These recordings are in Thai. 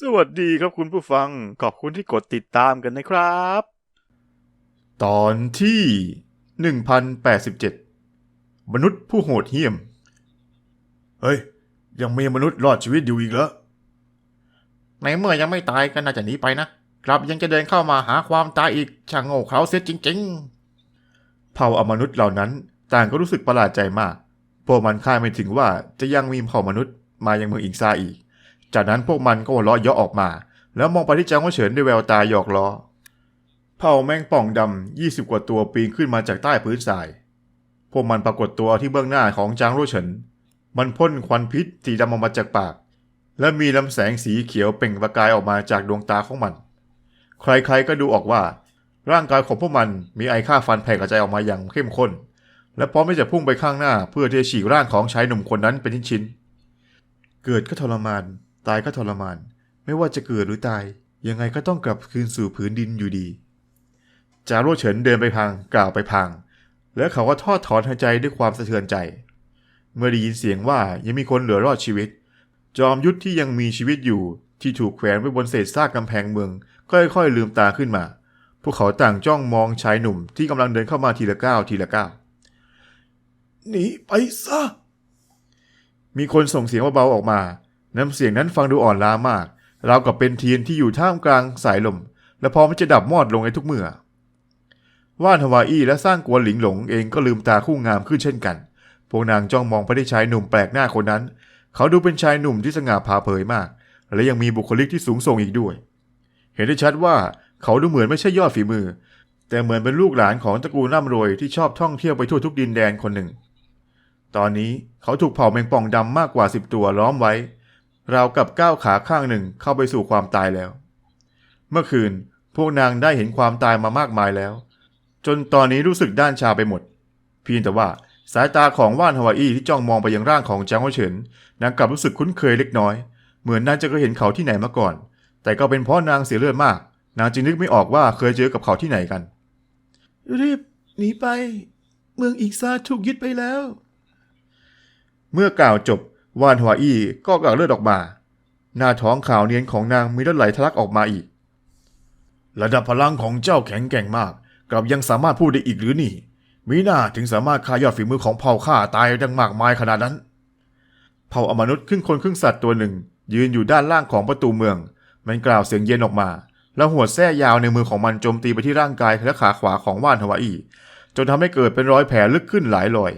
สวัสดีครับคุณผู้ฟัง ขอบคุณที่กดติดตามกันนะครับ ตอนที่ 1087 มนุษย์ผู้โหดเหี้ยม เฮ้ย ยังมีมนุษย์รอดชีวิตอยู่อีกเหรอในเมื่อยังไม่ตายก็น่าจะหนีไปนะครับยังจะเดินเข้ามาหาความตายอีกช่างโง่เขลาเสียจริง ๆ เผ่าอมนุษย์เหล่านั้นต่างก็รู้สึกประหลาดใจมาก พวกมันคาดไม่ถึงว่าจะยังมีเผ่ามนุษย์มายังเมืองอิงซาอีก จากนั้นพวกมันก็หัวเราะเยาะออกมา แล้วมองไปที่จางว่าเฉินด้วยแววตาหยอกล้อ เผ่าแมงป่องดำยี่สิบกว่าตัวปีนขึ้นมาจากใต้พื้นทราย พวกมันปรากฏตัวที่เบื้องหน้าของจางโรเฉิน มันพ่นควันพิษสีดำออกมาจากปาก และมีลำแสงสีเขียวเปล่งประกายออกมาจากดวงตาของมัน ใครๆก็ดูออกว่า ร่างกายของพวกมันมีไอฆ่าฟันแผ่กระจายออกมาอย่างเข้มข้น และพร้อมที่จะพุ่งไปข้างหน้าเพื่อที่จะฉีกร่างของชายหนุ่มคนนั้นเป็นชิ้นๆเกิดก็ทรมาน ตายก็ทรมาน ไม่ว่าจะเกิดหรือตาย ยังไงก็ต้องกลับคืนสู่ผืนดินอยู่ดี จาโร่เฉินเดินไปพังกล่าวไปพัง แล้วเขาก็ทอดถอนหายใจด้วยความสะเทือนใจ เมื่อได้ยินเสียงว่ายังมีคนเหลือรอดชีวิต จอมยุทธที่ยังมีชีวิตอยู่ที่ถูกแขวนไว้บนเศษซากกำแพงเมืองก็ค่อยๆลืมตาขึ้นมา พวกเขาต่างจ้องมองชายหนุ่มที่กำลังเดินเข้ามาทีละก้าวทีละก้าวหนีไปซะมีคนส่งเสียงเบาๆออกมา น้ำเสียงนั้นฟังดูอ่อนล้ามาก ราวกับเป็นเทียนที่อยู่ท่ามกลางสายลม และพร้อมที่จะดับมอดลงในทุกเมื่อ ว่านฮาวาอี้และสร้างกวนหลิงหลงเองก็ลืมตาคู่งามขึ้นเช่นกัน พวกนางจ้องมองไปที่ชายหนุ่มแปลกหน้าคนนั้น เขาดูเป็นชายหนุ่มที่สง่าผ่าเผยมาก และยังมีบุคลิกที่สูงส่งอีกด้วย เห็นได้ชัดว่าเขาดูเหมือนไม่ใช่ยอดฝีมือ แต่เหมือนเป็นลูกหลานของตระกูลร่ำรวยที่ชอบท่องเที่ยวไปทั่วทุกดินแดนคนหนึ่ง ตอนนี้เขาถูกเผ่าแมงป่องดำมากกว่าสิบตัวล้อมไว้ ราวกับก้าวขาข้างหนึ่งเข้าไปสู่ความตายแล้ว เมื่อคืนพวกนางได้เห็นความตายมามากมายแล้ว จนตอนนี้รู้สึกด้านชาไปหมด เพียงแต่ว่าสายตาของว่านฮาวาอี้ที่จ้องมองไปยังร่างของจางโฮเฉินนางกลับรู้สึกคุ้นเคยเล็กน้อย เหมือนนางจะเคยเห็นเขาที่ไหนมาก่อน แต่ก็เป็นเพราะนางเสียเลือดมาก นางจึงนึกไม่ออกว่าเคยเจอกับเขาที่ไหนกัน รีบหนีไป เมืองอีกซาถูกยึดไปแล้ว เมื่อกล่าวจบ ว่านหัวอี้ก็กล่าวเลือดออกมา หน้าท้องขาวเนียนของนางมีเลือดไหลทะลักออกมาอีก ระดับพลังของเจ้าแข็งแกร่งมาก กลับยังสามารถพูดได้อีกหรือนี่ มีหน้าถึงสามารถฆ่ายอดฝีมือของเผ่าข้าตายดังมากมายขนาดนั้น เผ่าอมนุษย์ครึ่งคนครึ่งสัตว์ตัวหนึ่ง ยืนอยู่ด้านล่างของประตูเมือง มันกล่าวเสียงเย็นออกมา แล้วหัวแส้ยาวในมือของมันโจมตีไปที่ร่างกายและขาขวาของว่านฮาวาอี้จนทำให้เกิดเป็นรอยแผลลึกขึ้นหลายรอย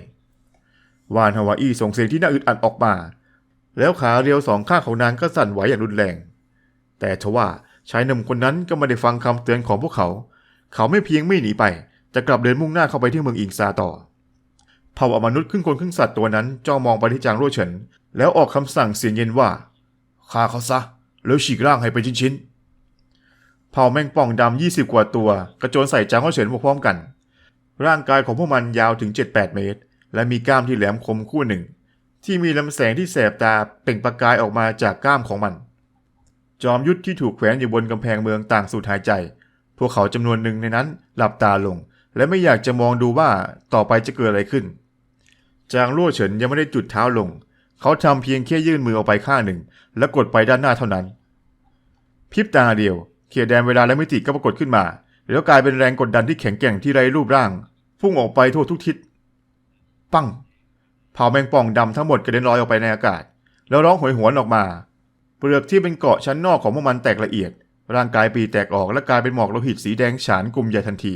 วานฮาวาอี้ส่งเสียงที่น่าอึดอัดออกมา แล้วขาเรียวสองข้างของนางก็สั่นไหวอย่างรุนแรง แต่ทว่าชายหนุ่มคนนั้นก็ไม่ได้ฟังคำเตือนของพวกเขา เขาไม่เพียงไม่หนีไป จะกลับเดินมุ่งหน้าเข้าไปที่เมืองอิงซาต่อเผ่าอมนุษย์ครึ่งคนครึ่งสัตว์ตัวนั้นจ้องมองไปที่จางรั่วเฉิน แล้วออกคำสั่งเสียงเย็นว่าฆ่าเขาซะแล้วฉีกร่างให้เป็นชิ้นๆเผ่าแมงป่องดำยี่สิบกว่าตัว กระโจนใส่จางรั่วเฉินพร้อมๆกัน ร่างกายของพวกมันยาวถึง 7-8 เมตร และมีกล้ามที่แหลมคมคู่หนึ่ง ที่มีลำแสงที่แสบตาเปล่งประกายออกมาจากกล้ามของมัน จอมยุทธที่ถูกแขวนอยู่บนกำแพงเมืองต่างสูดหายใจ พวกเขาจำนวนหนึ่งในนั้นหลับตาลง และไม่อยากจะมองดูว่าต่อไปจะเกิดอะไรขึ้น จางลั่วเฉินยังไม่ได้จุดเท้าลง เขาทำเพียงแค่ยื่นมือออกไปข้างหนึ่ง และกดไปด้านหน้าเท่านั้นพริบตาเดียวเขียแดนเวลาและมิติก็ปรากฏขึ้นมา แล้วกลายเป็นแรงกดดันที่แข็งแกร่งที่ไร้รูปร่าง พุ่งออกไปทั่วทุกทิศ ปั้งเผาแมงป่องดำทั้งหมดกระเด็นลอยออกไปในอากาศ แล้วร้องโหยหวนออกมา เปลือกที่เป็นเกาะชั้นนอกของพวกมันแตกละเอียด ร่างกายปีแตกออกและกลายเป็นหมอกโลหิตสีแดงฉานกลุ่มใหญ่ทันที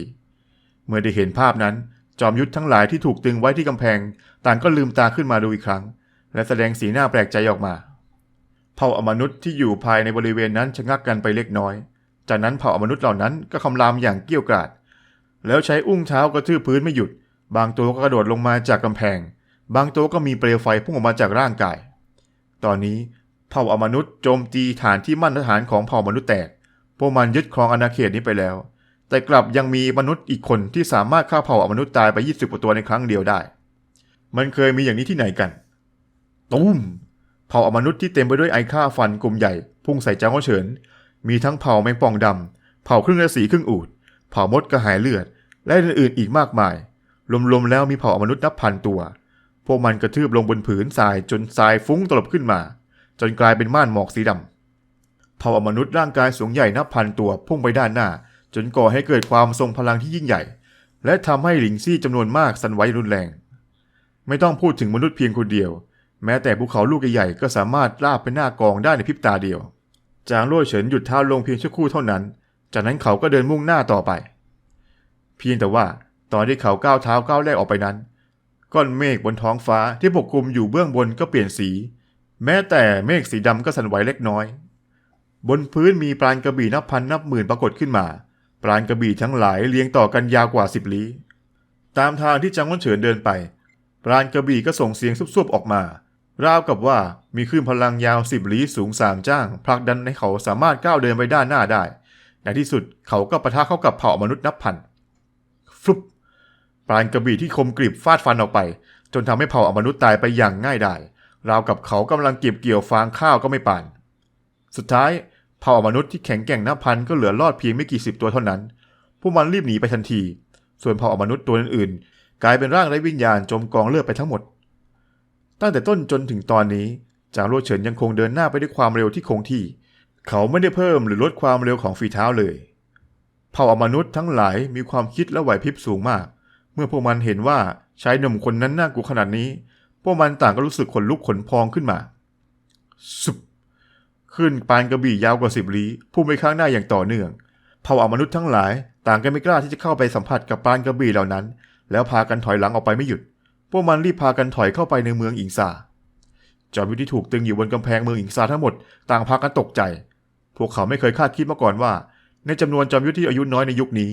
เมื่อได้เห็นภาพนั้น จอมยุทธทั้งหลายที่ถูกตึงไว้ที่กำแพง ต่างก็ลืมตาขึ้นมาดูอีกครั้ง และแสดงสีหน้าแปลกใจออกมาเผ่าอมนุษย์ที่อยู่ภายในบริเวณนั้นชะงักกันไปเล็กน้อย จากนั้นเผ่าอมนุษย์เหล่านั้นก็คำรามอย่างเกี้ยวกราด แล้วใช้อุ้งเท้ากระทืบพื้นไม่หยุด บางตัวก็กระโดดลงมาจากกำแพง บางตัวก็มีเปลวไฟพุ่งออกมาจากร่างกาย ตอนนี้เผ่าอมนุษย์โจมตีฐานที่มั่นทหารของเผ่ามนุษย์แตก พวกมันยึดครองอาณาเขตนี้ไปแล้ว แต่กลับยังมีมนุษย์อีกคนที่สามารถฆ่าเผ่าอมนุษย์ตายไป 20กว่าตัวในครั้งเดียวได้ มันเคยมีอย่างนี้ที่ไหนกัน ตุ้ม เผ่าอมนุษย์ที่เต็มไปด้วยไอฆ่าฟันกลุ่มใหญ่ พุ่งใส่จางโอเฉิน มีทั้งเผ่าแมงป่องดำเผ่าครึ่งฤาษีครึ่งอูดเผ่ามดกระหายเลือด และอื่นๆอีกมากมาย รวมๆแล้วมีเผ่าอมนุษย์นับพันตัว พวกมันกระทืบลงบนผืนทรายจนทรายฟุ้งตลบขึ้นมา จนกลายเป็นม่านหมอกสีดำเผ่ามนุษย์ร่างกายสูงใหญ่นับพันตัวพุ่งไปด้านหน้า จนก่อให้เกิดความทรงพลังที่ยิ่งใหญ่ และทำให้หลิงซี่จำนวนมากสั่นไหวรุนแรง ไม่ต้องพูดถึงมนุษย์เพียงคนเดียว แม้แต่ภูเขาลูกใหญ่ๆก็สามารถราบเป็นหน้ากองได้ในพริบตาเดียว จางโล่เฉินหยุดเท้าลงเพียงชั่วครู่เท่านั้น จากนั้นเขาก็เดินมุ่งหน้าต่อไป เพียงแต่ว่า ตอนที่เขาก้าวเท้าก้าวแรกออกไปนั้น ก้อนเมฆบนท้องฟ้าที่ปกคลุมอยู่เบื้องบนก็เปลี่ยนสี แม้แต่เมฆสีดำก็สั่นไหวเล็กน้อย บนพื้นมีปราณกระบี่นับพันนับหมื่นปรากฏขึ้นมา ปราณกระบี่ทั้งหลายเรียงต่อกันยาวกว่าสิบลี้ ตามทางที่จางวันเฉินเดินไป ปราณกระบี่ก็ส่งเสียงซุบๆออกมาราวกับว่ามีคลื่นพลังยาวสิบลี้สูงสามจ้างผลักดันให้เขาสามารถก้าวเดินไปด้านหน้าได้ ในที่สุดเขาก็ปะทะเข้ากับเผ่ามนุษย์นับพัน ปราณกระบี่ที่คมกริบฟาดฟันออกไป จนทำให้เผ่าอมนุษย์ตายไปอย่างง่ายดายราวกับเขากำลังเก็บเกี่ยวฟางข้าวก็ไม่ปาน สุดท้ายเผ่าอมนุษย์ที่แข็งแกร่งนับพันก็เหลือรอดเพียงไม่กี่สิบตัวเท่านั้นพวกมันรีบหนีไปทันที ส่วนเผ่าอมนุษย์ตัวอื่นๆ กลายเป็นร่างไร้วิญญาณจมกองเลือดไปทั้งหมด ตั้งแต่ต้นจนถึงตอนนี้จางโลเฉินยังคงเดินหน้าไปด้วยความเร็วที่คงที่ เขาไม่ได้เพิ่มหรือลดความเร็วของฝีเท้าเลย เผ่าอมนุษย์ทั้งหลายมีความคิดและไหวพริบสูงมาก เมื่อพวกมันเห็นว่าชายหนุ่มคนนั้นน่ากลัวขนาดนี้ พวกมันต่างก็รู้สึกขนลุกขนพองขึ้นมาสุบขึ้นปานกระบี่ยาวกว่าสิบลี้พุ่งไปข้างหน้าอย่างต่อเนื่องเผ่าอมนุษย์ทั้งหลาย ต่างก็ไม่กล้าที่จะเข้าไปสัมผัสกับปานกระบี่เหล่านั้น แล้วพากันถอยหลังออกไปไม่หยุด พวกมันรีบพากันถอยเข้าไปในเมืองอิงซาจอมยุทธที่ถูกตึงอยู่บนกำแพงเมืองอิงซาทั้งหมดต่างพากันตกใจ พวกเขาไม่เคยคาดคิดมาก่อนว่า ในจำนวนจอมยุทธที่อายุน้อยในยุคนี้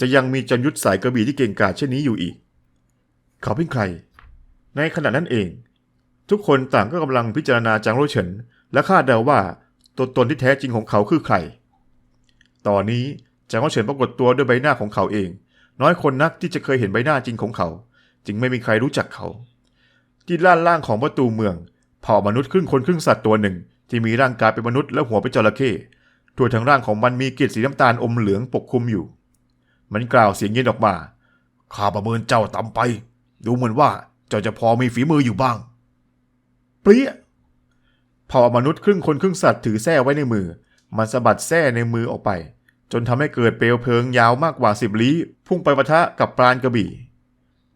จะยังมีจอมยุทธสายกระบี่ที่เก่งกาจเช่นนี้อยู่อีก เขาเป็นใคร ในขณะนั้นเอง ทุกคนต่างก็กำลังพิจารณาจางโรเฉิน และคาดเดาว่าตัวตนที่แท้จริงของเขาคือใคร ตอนนี้จางโรเฉินปรากฏตัวด้วยใบหน้าของเขาเอง น้อยคนนักที่จะเคยเห็นใบหน้าจริงของเขา จึงไม่มีใครรู้จักเขา ที่ด้านล่างของประตูเมืองเผ่ามนุษย์ครึ่งคนครึ่งสัตว์ตัวหนึ่ง ที่มีร่างกายเป็นมนุษย์และหัวเป็นจระเข้ทั่วทั้งร่างของมันมีเกล็ดสีน้ำตาลอมเหลืองปกคลุมอยู่ มันกล่าวเสียงเย็นออกมา ข้าประเมินเจ้าต่ำไป ดูเหมือนว่าเจ้าจะพอมีฝีมืออยู่บ้าง เปรี้ยเผ่ามนุษย์ครึ่งคนครึ่งสัตว์ถือแส้ไว้ในมือ มันสะบัดแส้ในมือออกไป จนทำให้เกิดเปลวเพลิงยาวมากกว่าสิบลี้ พุ่งไปปะทะกับปราณกระบี่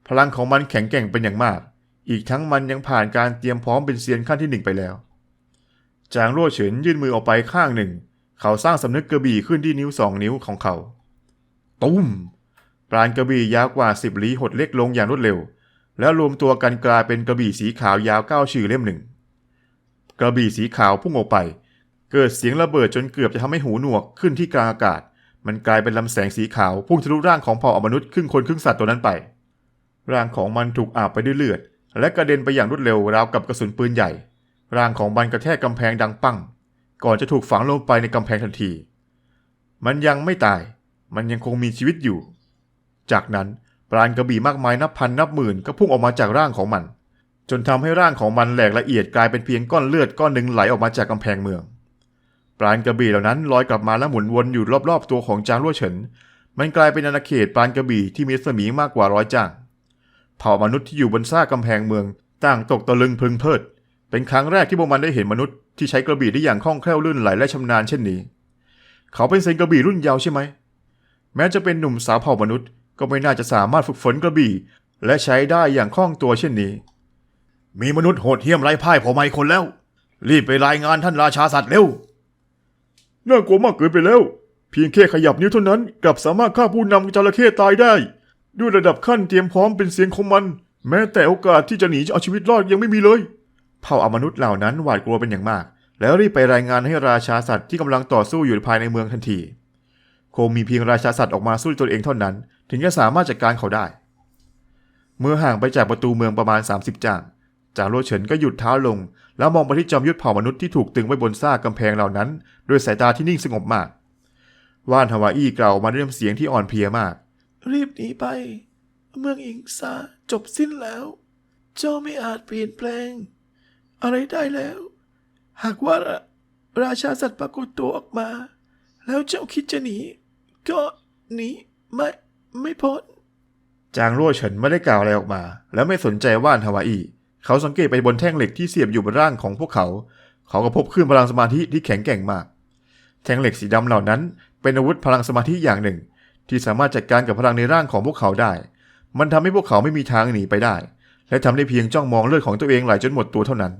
พลังของมันแข็งแกร่งเป็นอย่างมาก อีกทั้งมันยังผ่านการเตรียมพร้อมเป็นเซียนขั้นที่หนึ่งไปแล้ว จางรั่วเฉินยื่นมือออกไปข้างหนึ่ง เขาสร้างสำนึกกระบี่ขึ้นที่นิ้วสองนิ้วของเขา ตุ้มปราณกระบี่ยาวกว่าสิบลี้หดเล็กลงอย่างรวดเร็ว แล้วรวมตัวกันกลายเป็นกระบี่สีขาวยาวเก้าชื่อเล่มหนึ่ง กระบี่สีขาวพุ่งออกไป เกิดเสียงระเบิดจนเกือบจะทำให้หูหนวกขึ้นที่กลางอากาศ มันกลายเป็นลำแสงสีขาวพุ่งทะลุร่างของเผ่ามนุษย์ครึ่งคนครึ่งสัตว์ตัวนั้นไป ร่างของมันถูกอาบไปด้วยเลือด และกระเด็นไปอย่างรวดเร็วราวกับกระสุนปืนใหญ่ ร่างของมันกระแทกกำแพงดังปั้ง ก่อนจะถูกฝังลงไปในกำแพงทันที มันยังไม่ตาย มันยังคงมีชีวิตอยู่ จากนั้นปราณกระบี่มากมายนับพันนับหมื่นก็พุ่งออกมาจากร่างของมัน จนทำให้ร่างของมันแหลกละเอียดกลายเป็นเพียงก้อนเลือดก้อนหนึ่งไหลออกมาจากกำแพงเมือง ปราณกระบี่เหล่านั้นลอยกลับมาและหมุนวนอยู่รอบๆตัวของจางรั่วเฉิน มันกลายเป็นอาณาเขตปราณกระบี่ที่มีรัศมีมากกว่าร้อยจ้างเผ่ามนุษย์ที่อยู่บนซากกำแพงเมืองต่างตกตะลึงพึงเพลิด เป็นครั้งแรกที่พวกมันได้เห็นมนุษย์ที่ใช้กระบี่ได้อย่างคล่องแคล่วลื่นไหลและชำนาญเช่นนี้ เขาเป็นเซนกระบี่รุ่นยาวใช่ไหม แม้จะเป็นหนุ่มสาวเผ่ามนุษย์ ก็ไม่น่าจะสามารถฝึกฝนกระบี่ และใช้ได้อย่างคล่องตัวเช่นนี้ มีมนุษย์โหดเหี้ยมไร้พ่ายพอมาอีกคนแล้ว รีบไปรายงานท่านราชาสัตว์เร็วน่ากลัวมากเกินไปแล้ว เพียงแค่ขยับนิ้วเท่านั้นกลับสามารถฆ่าผู้นำจระเข้ตายได้ ด้วยระดับขั้นเตรียมพร้อมเป็นเสียงของมัน แม้แต่โอกาสที่จะหนีเอาชีวิตรอดยังไม่มีเลยเผ่าอมนุษย์เหล่านั้นหวาดกลัวเป็นอย่างมาก แล้วรีบไปรายงานให้ราชาสัตว์ที่กำลังต่อสู้อยู่ภายในเมืองทันที คงมีเพียงราชาสัตว์ออกมาสู้ด้วเองเท่านั้น ถึงจะสามารถจัดการเขาได้ เมื่อห่างไปจากประตูเมืองประมาณ 30 จ่างจางโลเฉินก็หยุดเท้าลง แล้วมองไปที่จอมยุทธเผ่ามนุษย์ที่ถูกตึงไว้บนซากกำแพงเหล่านั้น ด้วยสายตาที่นิ่งสงบมาก ว่านฮาวาอี้กล่าวมาด้วยน้ำเสียงที่อ่อนเพลียมาก รีบหนีไป เมืองอิงซาจบสิ้นแล้ว เจ้าไม่อาจเปลี่ยนแปลง อะไรได้แล้ว หากว่าราชาสัตว์ปรากฏตัวออกมา แล้วเจ้าคิดจะหนี ก็หนีไม่ไม่พ้น จางรั่วเฉินไม่ได้กล่าวอะไรออกมา แล้วไม่สนใจว่านฮาวาอีเขาสังเกตไปบนแท่งเหล็กที่เสียบอยู่บนร่างของพวกเขา เขาก็พบคลื่นพลังสมาธิที่แข็งแกร่งมาก แท่งเหล็กสีดำเหล่านั้น เป็นอาวุธพลังสมาธิอย่างหนึ่ง ที่สามารถจัดการกับพลังในร่างของพวกเขาได้ มันทำให้พวกเขาไม่มีทางหนีไปได้ และทำได้เพียงจ้องมองเลือดของตัวเองไหลจนหมดตัวเท่านั้น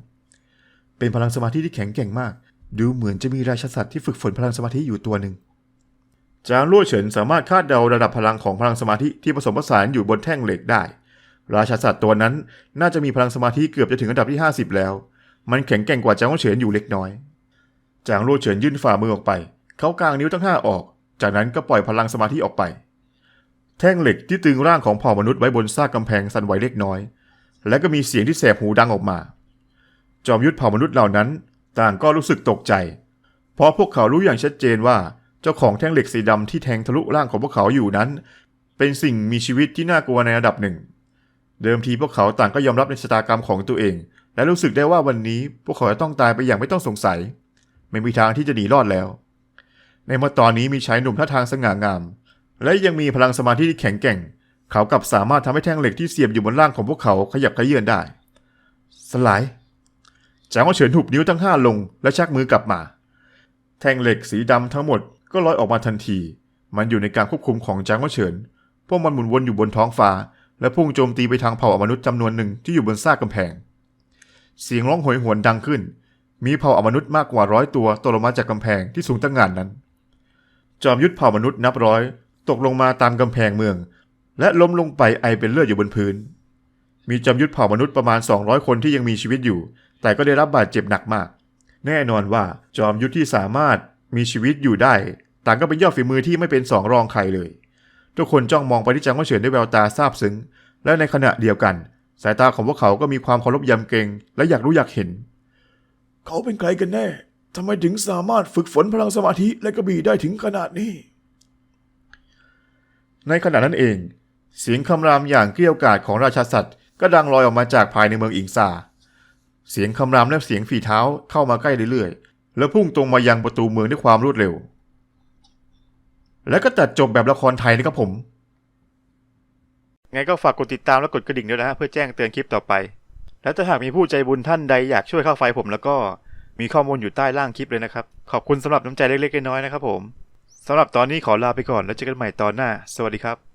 เป็นพลังสมาธิที่แข็งแกร่งมาก ดูเหมือนจะมีราชาสัตว์ที่ฝึกฝนพลังสมาธิอยู่ตัวหนึ่ง จางลั่เฉินสามารถคาดเดาระดับพลังของพลังสมาธิที่ผสมผสานอยู่บนแท่งเหล็กได้ ราชาสัตว์ตัวนั้นน่าจะมีพลังสมาธิเกือบจะถึงระดับที่ 50 แล้ว มันแข็งแกร่งกว่าจางลั่เฉินอยู่เล็กน้อย จางลั่เฉินยื่นฝ่ามือออกไป เขากางนิ้วทั้งห้าออก จากนั้นก็ปล่อยพลังสมาธิออกไป แท่งเหล็กที่ตึงร่างของเผ่ามนุษย์ไว้บนซากกำแพงสั่นไหวเล็กน้อย และก็มีเสียงที่แสบหูดังออกมา จอมยุทธเผ่ามนุษย์เหล่านั้น ต่างก็รู้สึกตกใจ เพราะพวกเขารู้อย่างชัดเจนว่า เจ้าของแท่งเหล็กสีดำที่แทงทะลุร่างของพวกเขาอยู่นั้น เป็นสิ่งมีชีวิตที่น่ากลัวในระดับหนึ่ง เดิมทีพวกเขาต่างก็ยอมรับในชะตากรรมของตัวเอง และรู้สึกได้ว่าวันนี้พวกเขาจะต้องตายไปอย่างไม่ต้องสงสัย ไม่มีทางที่จะหนีรอดแล้ว ในเมื่อตอนนี้มีชายหนุ่มท่าทางสง่างาม และยังมีพลังสมาธิที่แข็งแกร่ง เขากลับสามารถทำให้แท่งเหล็กที่เสียบอยู่บนร่างของพวกเขาขยับขยื่นได้ สลายจางก็เฉินหุบนิ้วทั้งห้าลงและชักมือกลับมา แท่งเหล็กสีดำทั้งหมด ก็ลอยออกมาทันที มันอยู่ในการควบคุมของจางก็เฉิน พวกมันหมุนวนอยู่บนท้องฟ้า และพุ่งโจมตีไปทางเผ่ามนุษย์จำนวนหนึ่งที่อยู่บนซากกำแพง เสียงร้องโหยหวนดังขึ้น มีเผ่ามนุษย์มากกว่าร้อยตัวตกลงมาจากกำแพงที่สูงตั้งงานนั้น จอมยุทธเผ่ามนุษย์นับร้อย ตกลงมาตามกำแพงเมือง และล้มลงไปไอเป็นเลือดอยู่บนพื้น มีจอมยุทธเผ่ามนุษย์ประมาณ 200 คนที่ยังมีชีวิตอยู่ แต่ก็ได้รับบาดเจ็บหนักมาก แน่นอนว่าจอมยุทธที่สามารถมีชีวิตอยู่ได้ ต่างก็เป็นยอดฝีมือที่ไม่เป็นสองรองใครเลย ทุกคนจ้องมองไปที่จางว่าเฉินด้วยแววตาซาบซึ้ง และในขณะเดียวกัน สายตาของพวกเขาก็มีความเคารพยำเกรงและอยากรู้อยากเห็น เขาเป็นใครกันแน่ทำไมถึงสามารถฝึกฝนพลังสมาธิและกระบี่ได้ถึงขนาดนี้ ในขณะนั้นเอง เสียงคำรามอย่างเกรี้ยวกราดของราชาสัตว์ก็ดังลอยออกมาจากภายในเมืองอิงซาเสียงคำรามและเสียงฝีเท้าเข้ามาใกล้เรื่อยๆ แล้วพุ่งตรงมายังประตูเมืองด้วยความรวดเร็ว และก็ตัดจบแบบละครไทยนะครับผม ไงก็ฝากกดติดตามและกดกระดิ่งด้วยนะฮะเพื่อแจ้งเตือนคลิปต่อไป และถ้าหากมีผู้ใจบุญท่านใดอยากช่วยค่าไฟผมแล้วก็มีข้อมูลอยู่ใต้ล่างคลิปเลยนะครับ ขอบคุณสำหรับน้ำใจเล็กๆน้อยๆนะครับผมสำหรับตอนนี้ขอลาไปก่อนแล้วเจอกันใหม่ตอนหน้า สวัสดีครับ